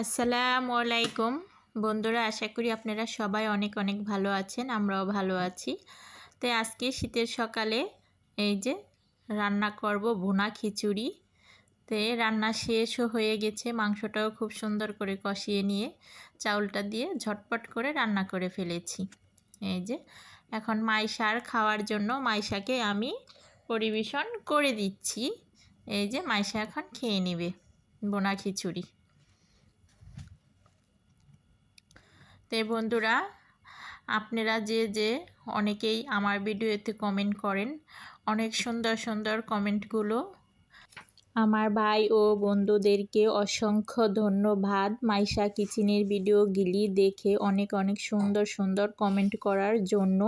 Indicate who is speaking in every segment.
Speaker 1: আসসালামু আলাইকুম। বন্ধুরা, আশা করি আপনারা সবাই অনেক অনেক ভালো আছেন, আমরাও ভালো আছি। তো আজকে শীতের সকালে এই যে রান্না করব ভুনা খিচুড়ি। তো রান্না শেষও হয়ে গেছে, মাংসটাও খুব সুন্দর করে কষিয়ে নিয়ে চাউলটা দিয়ে ঝটপট করে রান্না করে ফেলেছি। এই যে এখন মাইশার খাওয়ার জন্য মাইশাকে আমি পরিবেশন করে দিচ্ছি। এই যে মাইশা এখন খেয়ে নেবে বোনা খিচুড়ি। তো বন্ধুরা, আপনারা যে যে অনেকেই আমার ভিডিওতে কমেন্ট করেন, অনেক সুন্দর সুন্দর কমেন্টগুলো আমার ভাই ও বন্ধুদেরকে অসংখ্য ধন্যবাদ মাইশা কিচেনের ভিডিওগুলি দেখে অনেক অনেক সুন্দর সুন্দর কমেন্ট করার জন্য।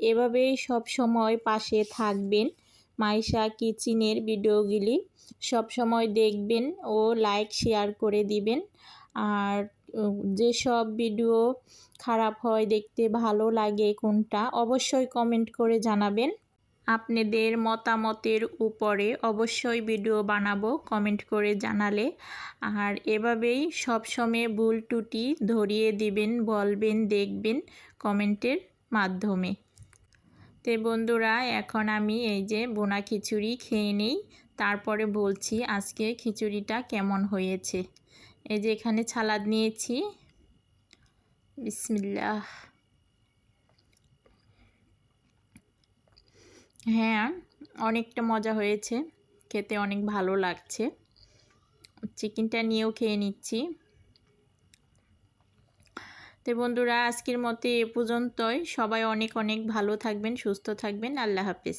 Speaker 1: এভাবেই সব সময় পাশে থাকবেন মাইশা কিচেনের ভিডিওগুলি। সব সময় দেখবেন ও লাইক শেয়ার করে দিবেন। আর যেসব ভিডিও খারাপ হয় দেখতে ভালো লাগে কোনটা অবশ্যই কমেন্ট করে জানাবেন। আপনাদের মতামতের উপরে অবশ্যই ভিডিও বানাবো কমেন্ট করে জানালে। আর এভাবেই সবসময় ভুল টুটি ধরিয়ে দিবেন, বলবেন, দেখবেন কমেন্টের মাধ্যমে। তে বন্ধুরা, এখন আমি এই যে বোনা খিচুড়ি খেয়ে নেই, তারপরে বলছি আজকে খিচুড়িটা কেমন হয়েছে। এই যে এখানে ছালাদ নিয়েছি। বিসমিল্লাহ। হ্যাঁ অনেকটা মজা হয়েছে। খেতে অনেক ভালো লাগছে। চিকেনটা নিয়েও খেয়ে নিচ্ছি। তো বন্ধুরা, আজকের মতো এ পর্যন্তই। সবাই অনেক অনেক ভালো থাকবেন, সুস্থ থাকবেন। আল্লাহ হাফিজ।